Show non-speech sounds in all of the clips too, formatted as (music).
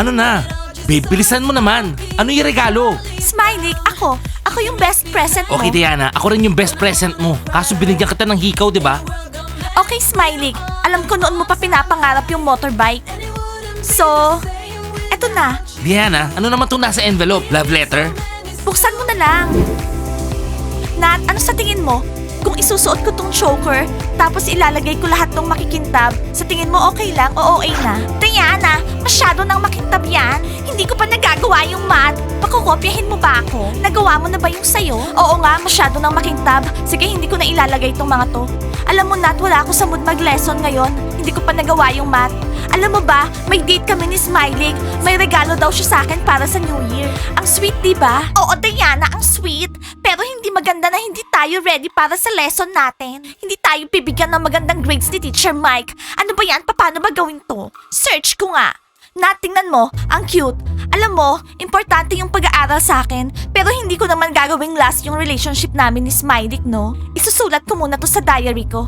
Ano na? Babe, bilisan mo naman. Ano yung regalo? Smiley, ako. Ako yung best present mo. Okay, Diana. Ako rin yung best present mo. Kaso binigyan kita ng hikaw, di ba? Okay, Smiley. Alam ko noon mo pa pinapangarap yung motorbike. So, eto na. Diana, ano naman itong nasa envelope? Love letter? Buksan mo na lang. Nat, ano sa tingin mo? Kung isusuot ko tong choker, tapos ilalagay ko lahat ng makikintab, sa tingin mo okay lang o okay na? Diana, masyado nang makintab yan. Hindi ko pa nagagawa yung math. Pakukopyahin mo ba ako? Nagawa mo na ba yung sayo? Oo nga, masyado nang makintab. Sige, hindi ko na ilalagay tong mga to. Alam mo, Nat, wala ako sa mood mag-lesson ngayon. Hindi ko pa nagawa yung math. Alam mo ba, may date kami ni Smiley. May regalo daw siya sa akin para sa New Year. Ang sweet, di ba? Oo, Diana, ang sweet. Pero hindi maganda na hindi tayo ready para sa lesson natin. Hindi tayo bibigyan ng magandang grades ni Teacher Mike. Ano ba yan? Paano ba gawin to? Search ko nga. Natingnan mo, ang cute. Alam mo, importante yung pag-aaral sa akin, pero hindi ko naman gagawing last yung relationship namin ni Smiley, no? Isusulat ko muna to sa diary ko.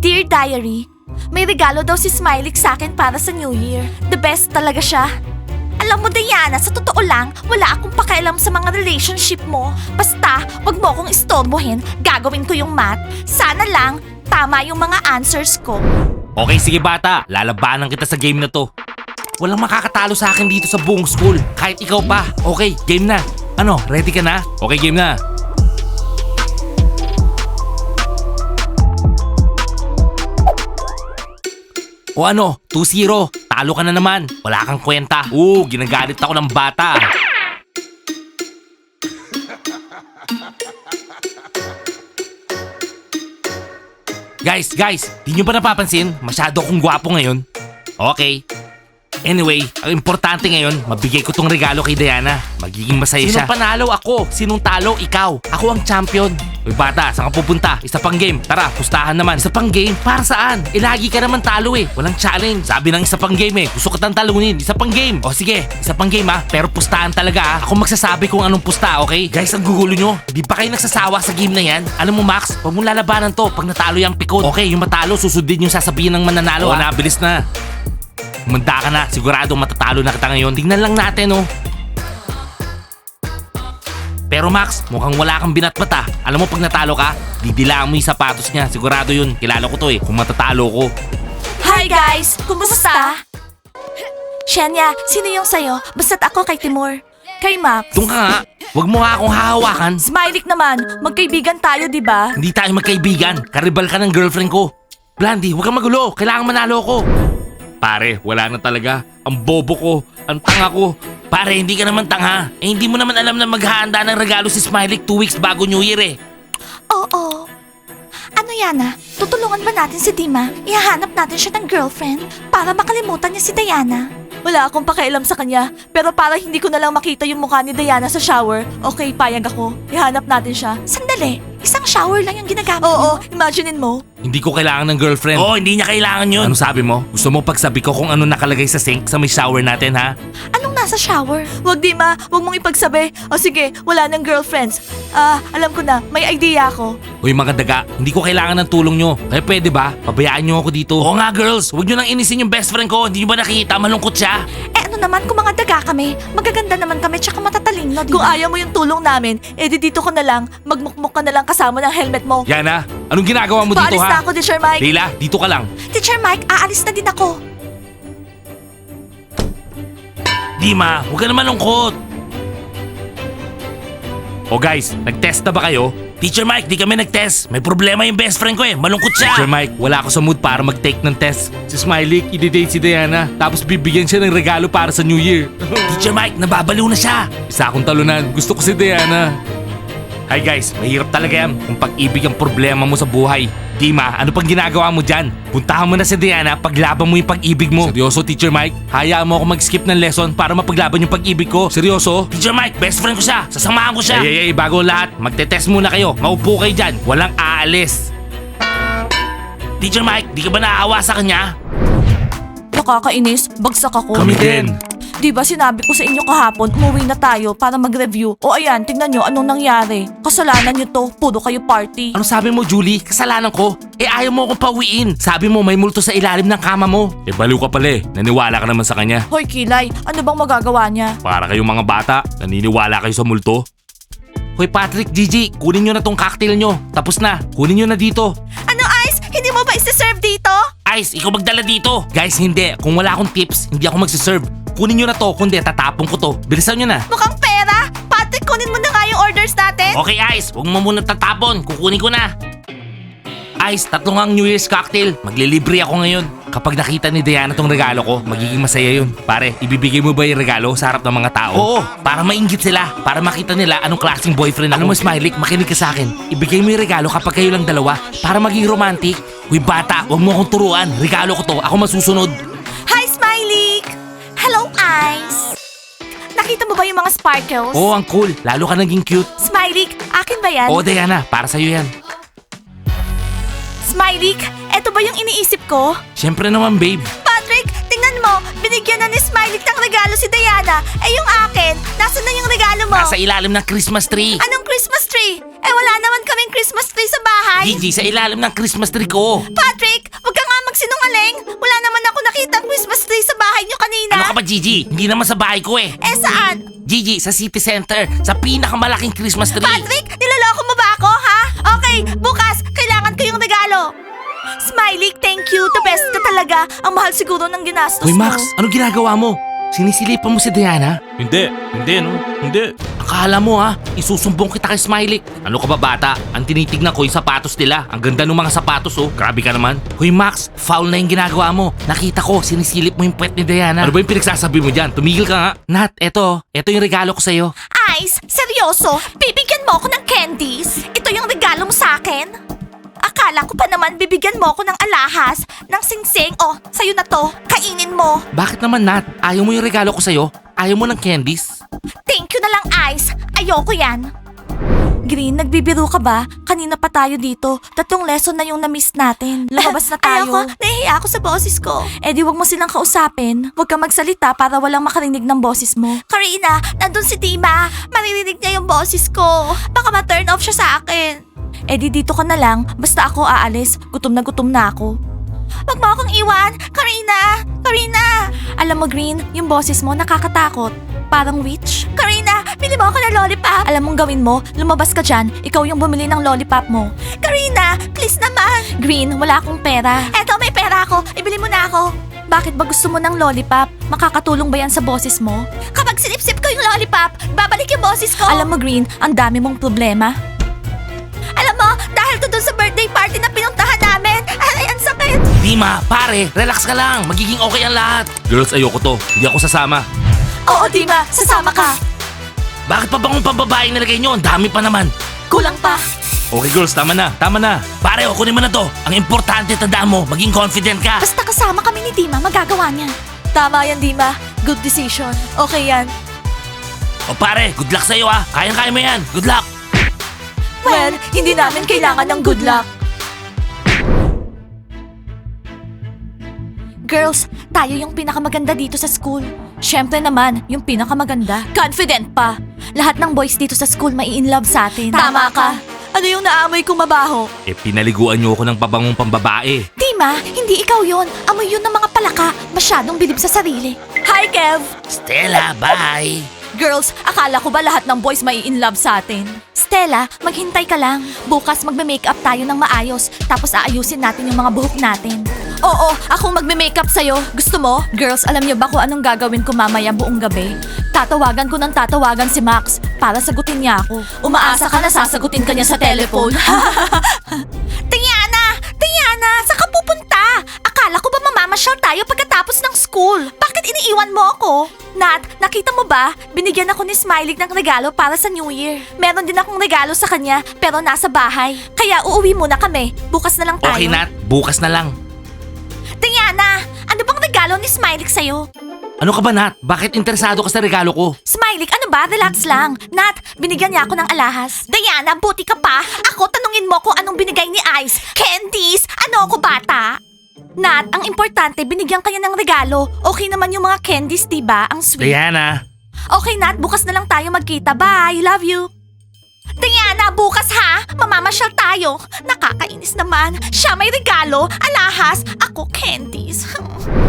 Dear Diary, may regalo daw si Smiley sa akin para sa New Year. The best talaga siya. Alam mo, Diana, sa totoo lang, wala akong pakialam sa mga relationship mo. Basta, wag mo akong istorbohin, gagawin ko yung math. Sana lang, tama yung mga answers ko. Okay, sige bata. Lalabanan kita sa game na to. Walang makakatalo sa akin dito sa buong school. Kahit ikaw pa. Okay, game na. Ano, ready ka na? Okay, game na. O ano, 2-0. Talo ka na naman. Wala kang kwenta. Oo, ginagalit ako ng bata. Guys, guys, di nyo ba napapansin? Masyado akong gwapo ngayon. Okay. Anyway, ang importante ngayon, mabigay ko tong regalo kay Diana. Magiging masaya siya. Sinong panalo ako? Sinong talo? Ikaw. Ako ang champion. Uy bata, saan ka pupunta? Isa pang game. Tara, pustahan naman. Isa pang game? Para saan? Eh, lagi ka naman talo eh. Walang challenge. Sabi ng isa pang game eh. Gusto ko tang talunin. Isa pang game. O sige, isa pang game ah. Pero pustahan talaga ah. Ako magsasabi kung anong pusta, okay? Guys, ang gugulo nyo. Di ba kayo nagsasawa sa game na yan? Alam mo Max, huwag mong lalabanan to pag natalo yung pikot. Okay, yung matalo, susundin yung sasabihin ng mananalo. Oo, nabilis na. Manda ka na, sigurado matatalo na kita ngayon. Tingnan lang natin, oh. Pero Max, mukhang wala kang binatbat ah. Alam mo pag natalo ka, didilaan mo yung sapatos niya. Sigurado yun. Kilala ko to eh. Kung matatalo ko. Hi guys! Kumusta? Shenya, sino yung sayo? Basta't ako kay Timur. Kay Max. Doon ka nga. Huwag mo nga akong hahawakan. Smiley naman, magkaibigan tayo, di ba? Hindi tayo magkaibigan. Karibal ka ng girlfriend ko. Blandy, huwag kang magulo. Kailangan manalo ko. Pare, wala na talaga. Ang bobo ko. Ang tanga ko. Pare, hindi ka naman tanga. Eh, hindi mo naman alam na maghahanda ng regalo si Smiley two weeks bago New Year eh. Oo. Ano Yana? Tutulungan ba natin si Dima? Ihahanap natin siya ng girlfriend para makalimutan niya si Diana. Wala akong pakialam sa kanya, pero para hindi ko na lang makita yung mukha ni Diana sa shower, okay, payag ako. Ihanap natin siya. Sandali, isang shower lang yung ginagamit Oo, imaginein mo. Hindi ko kailangan ng girlfriend. Oo, hindi niya kailangan yun. Ano sabi mo? Gusto mo pagsabi ko kung ano nakalagay sa sink sa may shower natin, ha? Anong nasa shower? Wag Dima, wag mong ipagsabi. O sige, wala ng girlfriends. Ah, alam ko na, may idea ako. Uy mga daga, hindi ko kailangan ng tulong nyo. Kaya pwede ba? Pabayaan nyo ako dito. Oo nga girls, huwag nyo nang inisin yung best friend ko. Hindi nyo ba nakikita? Malungkot siya. Eh ano naman kung mga daga kami, magaganda naman kami tsaka matatalino, di Kung ayaw mo yung tulong namin, eh di dito ka na lang, magmukmuk ka na lang kasama ng helmet mo. Yana, anong ginagawa mo dito Paalis ha? na ako, Teacher Mike. Leila, dito ka lang. Teacher Mike, aalis na din ako. Dima, huwag ka na malungkot. O guys, nag-test na ba kayo? Teacher Mike, di kami nag-test. May problema yung best friend ko eh. Malungkot siya. Teacher Mike, wala ako sa mood para mag-take ng test. Si Smiley, i-date si Diana. Tapos bibigyan siya ng regalo para sa New Year. Teacher Mike, nababaliw na siya. Isa akong talunan. Gusto ko si Diana. Hi guys, mahirap talaga yan kung pag-ibig ang problema mo sa buhay. Dima, ano pang ginagawa mo dyan? Puntahan mo na si Diana, paglaban mo yung pag-ibig mo. Seryoso, Teacher Mike? Hayaan mo ako mag-skip ng lesson para mapaglaban yung pag-ibig ko. Seryoso? Teacher Mike, best friend ko siya. Sasamahan ko siya. Ay, ay, ay, bago ang lahat, magte-test muna kayo. Maupo kayo dyan. Walang aalis. Teacher Mike, di ka ba naawa sa kanya? Nakakainis, bagsak ako. Kami din. Di ba sinabi ko sa inyo kahapon, umuwi na tayo para mag-review. O ayan, tingnan nyo anong nangyari. Kasalanan nyo to, puro kayo party. Ano sabi mo, Julie? Kasalanan ko. Eh, ayaw mo akong pauwiin. Sabi mo, may multo sa ilalim ng kama mo. Eh, baliw ka pala eh. Naniwala ka naman sa kanya. Hoy Kilay, ano bang magagawa niya? Para kayong mga bata, naniniwala kayo sa multo. Hoy Patrick, Gigi, kunin nyo na tong cocktail nyo. Tapos na, kunin nyo na dito. Ano Ice? Hindi mo ba isi-serve dito? Ice, ikaw magdala dito. Guys, hindi. Kung wala akong tips, hindi ako magsiserve. Kunin nyo na to, kundi tatapong ko to. Bilisan nyo na. Mukhang pera. Patrick, kunin mo na nga yung orders natin. Okay, Ice, huwag mo muna tatapon. Kukunin ko na. Ice, tatlong ang New Year's cocktail. Maglilibre ako ngayon. Kapag nakita ni Diana tong regalo ko, magiging masaya yun. Pare, ibibigay mo ba yung regalo sa harap ng mga tao? Oo, para mainggit sila. Para makita nila anong klaseng boyfriend ako. Alam mo, Smiley, makinig ka sa akin. Ibigay mo yung regalo kapag kayo lang dalawa para maging romantic. Uy, bata, huwag mo akong turuan. Regalo ko to. Ako masusunod. Hi, Smiley! Hello, Ice! Nakita mo ba yung mga sparkles? Oo, ang cool. Lalo ka naging cute. Smiley, akin ba yan? Oo, Diana, para sa'yo yan. Smiley, eto ba yung iniisip ko? Siyempre naman, babe. Patrick, tingnan mo, binigyan na ni Smiley ng regalo si Diana. Eh yung akin, nasa na yung regalo mo? Nasa ilalim ng Christmas tree. Anong Christmas tree? Eh wala naman kaming Christmas tree sa bahay. Gigi, sa ilalim ng Christmas tree ko. Patrick, wag ka nga magsinungaling. Wala naman ako nakita Christmas tree sa bahay niyo kanina. Ano ka ba, Gigi? Hindi naman sa bahay ko eh. Eh saan? Gigi, sa city center, sa pinakamalaking Christmas tree. Patrick, niloloko mo ba ako, ha? Okay, bukas, Smiley, thank you. The best ka talaga. Ang mahal siguro ng ginastos Hoy mo. Max, ano ginagawa mo? Sinisilipan mo si Diana? Hindi, hindi no, hindi. Akala mo ha, isusumbong kita kay Smiley. Ano ka ba bata? Ang tinitignan ko yung sapatos nila. Ang ganda ng mga sapatos oh. Grabe ka naman. Hoy Max, foul na yung ginagawa mo. Nakita ko, sinisilip mo yung pet ni Diana. Ano ba yung pinagsasabi mo dyan? Tumigil ka nga. Nat, eto. Eto yung regalo ko sa'yo. Ice, seryoso? Bibigyan mo ako ng candies? Ito yung regalo mo sa akin? Akala ko pa naman bibigyan mo ako ng alahas, ng singsing. Oh, sa'yo na to. Kainin mo. Bakit naman Nat? Ayaw mo yung regalo ko sa'yo? Ayaw mo ng candies? Thank you na lang, Ice. Ayoko yan. Green, nagbibiro ka ba? Kanina pa tayo dito. Tatlong lesson na yung na-miss natin. (laughs) Lumabas na tayo. Ayoko, nahihiya ako sa boses ko. Eh di wag mo silang kausapin. Huwag ka magsalita para walang makarinig ng boses mo. Karina, nandun si Dima. Maririnig niya yung boses ko. Baka ma-turn off siya sa akin. Eh di dito ka na lang. Basta ako aalis. Gutom na gutom na ako. Wag mo akong iwan! Karina! Karina! Alam mo, Green, yung boses mo nakakatakot. Parang witch. Karina, bili mo ako ng lollipop. Alam mong gawin mo, lumabas ka dyan. Ikaw yung bumili ng lollipop mo. Karina, please naman. Green, wala akong pera. Eto, may pera ako. Ibili mo na ako. Bakit ba gusto mo ng lollipop? Makakatulong ba yan sa boses mo? Kapag sinipsip ko yung lollipop, babalik yung boses ko. Alam mo, Green, ang dami mong problema. To dun sa birthday party na pinuntahan namin, ay, ang sakit. Dima, pare, relax ka lang. Magiging okay ang lahat. Girls, ayoko to. Hindi ako sasama. Oo, Dima, sasama ka. Bakit pa bang pambabae nilagay nyo? Ang dami pa naman. Kulang pa. Okay girls, tama na, tama na. Pare, o kunin mo na to. Ang importante, tandaan mo, maging confident ka. Basta kasama kami ni Dima, magagawa niya. Tama yan, Dima. Good decision. Okay yan. O pare, good luck sa'yo ah. Kayang-kaya mo yan. Good luck. Well, hindi namin kailangan ng good luck. Girls, tayo yung pinakamaganda dito sa school. Siyempre naman, yung pinakamaganda. Confident pa. Lahat ng boys dito sa school mai in love sa atin. Tama ka. Ano yung naamoy kong mabaho? Eh, pinaliguan nyo ako ng pabangong pambabae. Dima, hindi ikaw yon. Amoy yun ng mga palaka. Masyadong bilib sa sarili. Hi, Kev! Stella, bye. Girls, akala ko ba lahat ng boys may in love sa atin? Stella, maghintay ka lang. Bukas magme-makeup tayo ng maayos, tapos aayusin natin yung mga buhok natin. Oo, ako magme-makeup sa'yo. Gusto mo? Girls, alam niyo ba kung anong gagawin ko mamaya buong gabi? Tatawagan ko ng tatawagan si Max para sagutin niya ako. Umaasa ka na sasagutin ka niya sa telephone. (laughs) tayo pagkatapos ng school? Bakit iniiwan mo ako? Nat, nakita mo ba? Binigyan ako ni Smiley ng regalo para sa New Year. Meron din akong regalo sa kanya, pero nasa bahay. Kaya uuwi muna kami. Bukas na lang tayo. Okay, Nat. Bukas na lang. Tiana, ano bang regalo ni Smiley sa'yo? Ano ka ba, Nat? Bakit interesado ka sa regalo ko? Smiley, ano ba? Relax lang. Nat, binigyan niya ako ng alahas. Diana, buti ka pa. Ako, tanungin mo kung anong binigay ni Ice. Candies! Ano ako, bata? Nat, ang importante, binigyan kanya ng regalo. Okay naman yung mga candies, diba? Ang sweet. Diana, Okay, Nat, bukas na lang tayo magkita. Bye, love you. Diana, bukas ha? Mamamasyal tayo. Nakakainis naman. Siya may regalo, alahas, ako candies.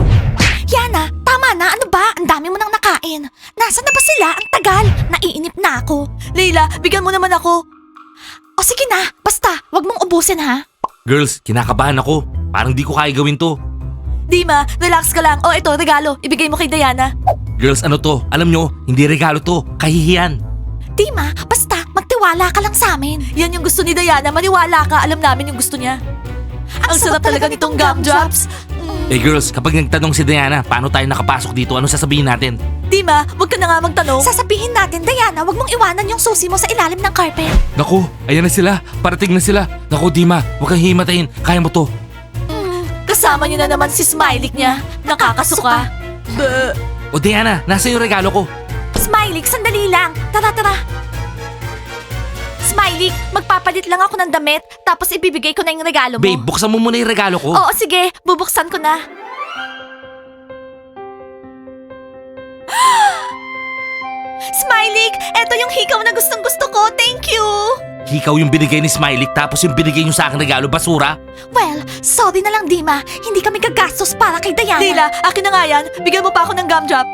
(laughs) Yana, tama na. Ano ba? Ang dami mo nang nakain. Nasaan na ba sila? Ang tagal. Naiinip na ako. Leila, bigyan mo naman ako. O sige na, basta, wag mong ubusin ha. girls, kinakabahan ako. Parang di ko kaya gawin to. Dima, relax ka lang. O ito, regalo. Ibigay mo kay Diana. Girls, ano to? Alam nyo, hindi regalo to. Kahihiyan. Dima, basta, magtiwala ka lang sa amin. Yan yung gusto ni Diana. Maniwala ka. Alam namin yung gusto niya. Ang, sarap, talaga nitong gumdrops. Mm. Eh girls, kapag nagtanong si Diana, paano tayo nakapasok dito? Ano sasabihin natin? Dima, wag ka na nga magtanong. Sasabihin natin, Diana, wag mong iwanan yung susi mo sa ilalim ng carpet. Naku, ayan na sila. Parating na sila. Naku, Dima, huwag kang himatayin. Kaya mo to. Kasama niyo na naman si Smiley niya. Nakakasuka. Buh. O Diana, nasa yung regalo ko. Smiley, sandali lang. Tara, tara. Smiley, magpapalit lang ako ng damit, tapos ibibigay ko na yung regalo mo. Babe, buksan mo muna yung regalo ko. Oo, sige. Bubuksan ko na. (gasps) Smiley, eto yung hikaw na gustong gusto ko. Thank you! Hikaw yung binigay ni Smiley, tapos yung binigay niyo sa akin regalo, basura. Well, sorry na lang, Dima. Hindi kami gagastos para kay Diana. Leila, akin na nga yan. Bigyan mo pa ako ng gumdrop.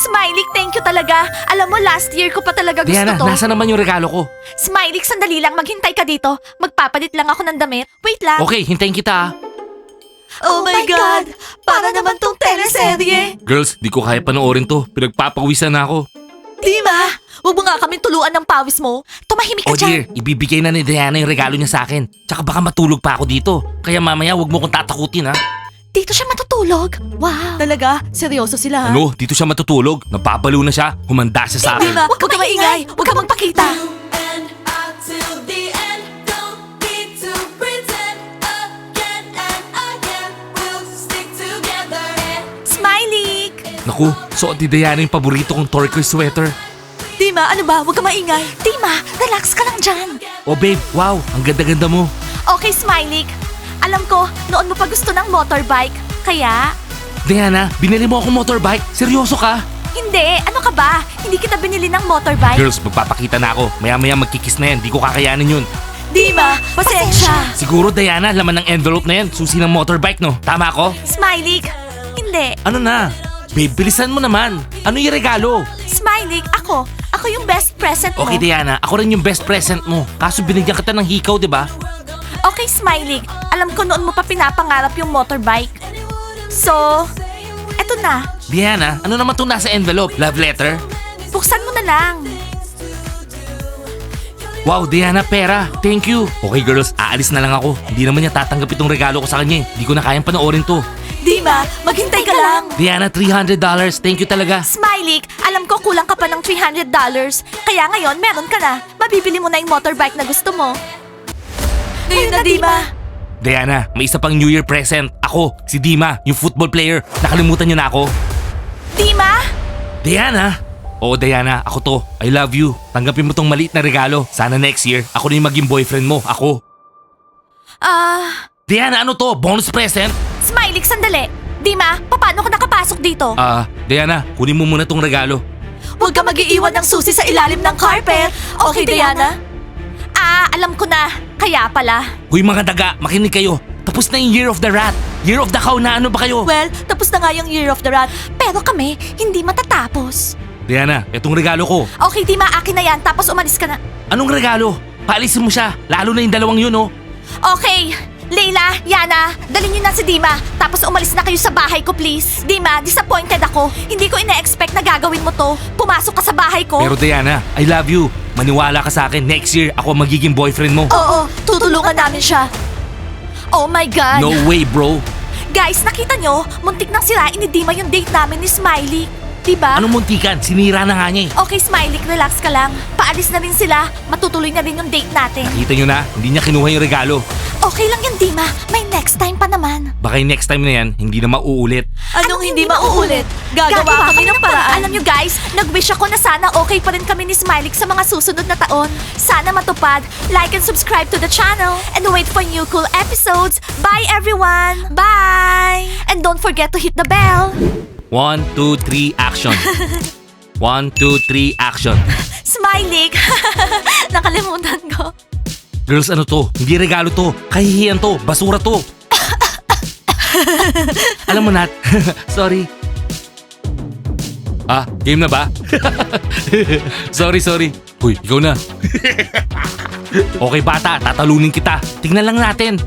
Smiley, thank you talaga. Alam mo, last year ko pa talaga gusto Diana, to. nasa naman yung regalo ko? Smiley, sandali lang. Maghintay ka dito. Magpapalit lang ako ng damit. Wait lang. Okay, hintayin kita ah. Oh, my God! Para naman tong teleserye. Girls, di ko kaya panoorin to. Pinagpapawisan na ako. Dima, huwag mo nga kami tuluan ng pawis mo. Tumahimik ka O dyan. dear, ibibigay na ni Diana yung regalo niya sa akin. Tsaka baka matulog pa ako dito. Kaya mamaya wag mo kong tatakutin ha. Dito siya matutulog. Wow. Talaga? Seryoso sila, Ano, dito siya matutulog. Napapalo na siya. Humanda siya sa akin. Dima, huwag ka maingay. Huwag ka magpakita. and out till the end. Don't need to pretend again and again. We'll stick together. Smiley! Naku, suot ni Diana yung paborito kong turquoise sweater. Dima, ano ba? Huwag ka maingay. Dima, relax ka lang dyan. Oh babe, wow, ang ganda-ganda mo. Okay, Smiley. Alam ko, noon mo pa gusto ng motorbike. Kaya, Diana, binili mo akong motorbike? Seryoso ka? hindi. Ano ka ba? Hindi kita binili ng motorbike. Girls, magpapakita na ako. Maya-maya magkikis na yan. Di ko kakayanin yun. Dima, pasensya. Siguro, Diana, laman ng envelope na yan. Susi ng motorbike, no? Tama ako? Smiley, hindi. Ano na? Babe, bilisan mo naman. Ano yung regalo? Smiley, ako. Ako yung best present mo. Okay, Diana, ako rin yung best present mo. Kaso binigyan kita ng hikaw, di ba? Okay, Smiley. Alam ko noon mo pa pinapangarap yung motorbike. So, eto na. Diana, ano naman itong nasa envelope? Love letter? Buksan mo na lang. Wow, Diana, pera. Thank you. Okay, girls, aalis na lang ako. Hindi naman niya tatanggap itong regalo ko sa kanya. eh. Hindi ko na kayang panoorin to. Dima, maghintay ka lang. Diana, $300. Thank you talaga. Smiley, alam ko kulang ka pa ng $300. Kaya ngayon, meron ka na. Mabibili mo na yung motorbike na gusto mo. Ngayon na, Dima. Diana, may isa pang New Year present. Ako, si Dima, yung football player. Nakalimutan niyo na ako. Dima? Diana! Oo, Diana, ako to. I love you. Tanggapin mo tong maliit na regalo. Sana next year, ako na yung maging boyfriend mo. Ako. Ah, Diana, ano to? Bonus present? Smiley, sandali. Dima, paano ka nakapasok dito? Ah, Diana, kunin mo muna tong regalo. Huwag ka mag-iiwan ng susi sa ilalim ng carpet. Okay, Diana? Ah, alam ko na. Kaya pala. Huy mga daga, makinig kayo. Tapos na yung Year of the Rat. Year of the Cow na ano ba kayo? Well, tapos na nga yung Year of the Rat. Pero kami, hindi matatapos. Diana, itong regalo ko. Okay, Dima, akin na yan. Tapos umalis ka na. Anong regalo? Paalisin mo siya. Lalo na yung dalawang yun, oh. Okay, Leila, Yana, dalhin niyo na si Dima. Tapos umalis na kayo sa bahay ko, please. Dima, disappointed ako. Hindi ko ina-expect na gagawin mo to. Pumasok ka sa bahay ko. Pero Diana, I love you. Maniwala ka sa akin. Next year, ako ang magiging boyfriend mo. Oo, tutulungan namin siya. Oh my God. No way, bro. Guys, nakita nyo? Muntik nang sirain ni Dima yung date namin ni Smiley. Diba? Anong muntikan? Sinira na nga niya eh. Okay, Smiley, relax ka lang. Paalis na rin sila. Matutuloy na rin yung date natin. Kita nyo na, hindi niya kinuha yung regalo. Okay lang yan, Dima. May next time pa naman. Baka yung next time na yan, hindi na mauulit. Anong, hindi mauulit? Gagawa, kami ng paraan. Alam nyo guys, nag-wish ako na sana okay pa rin kami ni Smiley sa mga susunod na taon. Sana matupad. Like and subscribe to the channel. And wait for new cool episodes. Bye everyone! Bye! And don't forget to hit the bell. One, two, three, action. (laughs) One, two, three, action. Smiley! (laughs) Nakalimutan ko. Girls, ano to? Hindi regalo to. Kahihiyan to. Basura to. Alam mo, Nat. (laughs) sorry. Ah, game na ba? (laughs) sorry, sorry. Uy, ikaw na. (laughs) okay bata, tatalunin kita. Tingnan lang natin.